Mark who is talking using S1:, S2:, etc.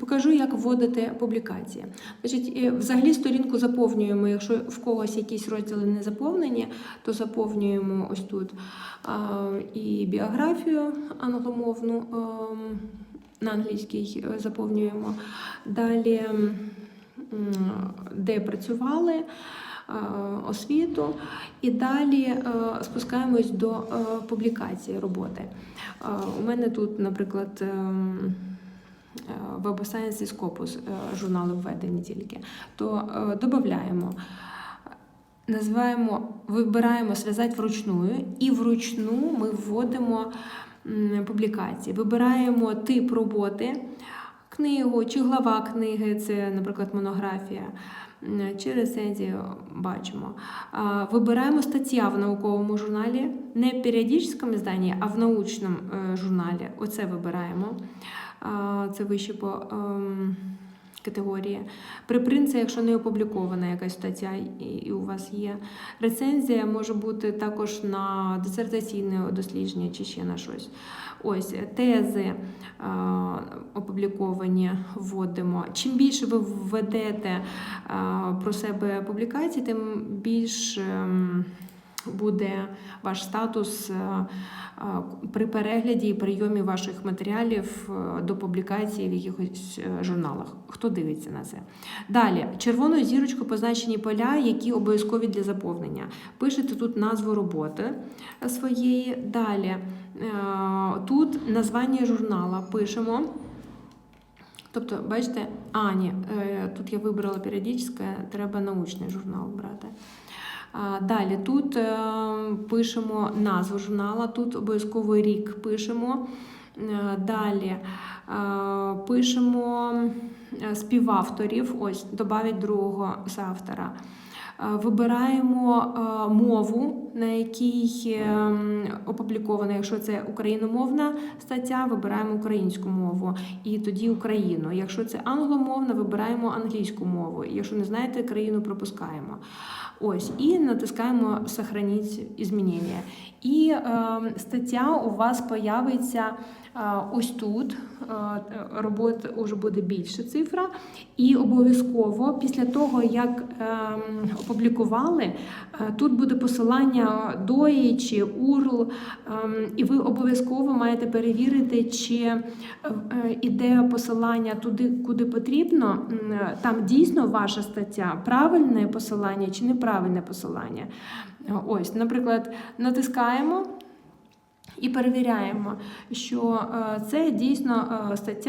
S1: Покажу, як вводити публікації. Значить, взагалі сторінку заповнюємо. Якщо в когось якісь розділи не заповнені, то заповнюємо ось тут і біографію англомовну ем, на англійській е, заповнюємо. Далі, де працювали. е, Освіту і далі е, спускаємось до публікації роботи. У мене тут, наприклад, ем, Web of Science і Scopus, е, журнали введені тільки, то е, додаємо. Називаємо, вибираємо зв'язати вручну, і вручну ми вводимо публікації. Вибираємо тип роботи, книгу чи глава книги, це, наприклад, монографія. Чи рецензію бачимо. Вибираємо стаття в науковому журналі, не в періодичному зданні, а в научному е, журналі. Оце вибираємо. Це вище по ем, категорії. Припринт це, якщо не опублікована якась стаття і, у вас є. Рецензія може бути також на дисертаційне дослідження чи ще на щось. Ось тези опубліковані вводимо. Чим більше ви введете про себе публікацій, тим більш ем, буде ваш статус е, е, при перегляді і прийомі ваших матеріалів е, до публікації в якихось журналах. Хто дивиться на це? Далі, червоною зірочкою позначені поля, які обов'язкові для заповнення. Пишете тут назву роботи своєї. Далі тут названня журнала пишемо. Тобто, бачите, а, ні, тут я вибрала періодичне, треба научний журнал брати. Далі тут е, пишемо назву журнала, тут обов'язково рік пишемо. Е, Далі е, пишемо співавторів, ось, додавить другого автора. Вибираємо мову, на якій е, опублікована, якщо це україномовна стаття, вибираємо українську мову і тоді Україну. Якщо це англомовна, вибираємо англійську мову. Якщо не знаєте країну, пропускаємо. Ось і натискаємо Сохраніть змінення. І е, стаття у вас появиться е, ось тут. Е, робот уже буде більше цифра. І обов'язково після того, як е, опублікували, е, тут буде посилання DOI чи URL, е, і ви обов'язково маєте перевірити, чи е, е, іде посилання туди, куди потрібно. Там дійсно ваша стаття правильне посилання чи неправильне посилання. Ось, наприклад, натискаємо і перевіряємо, що е, це дійсно е, стаття.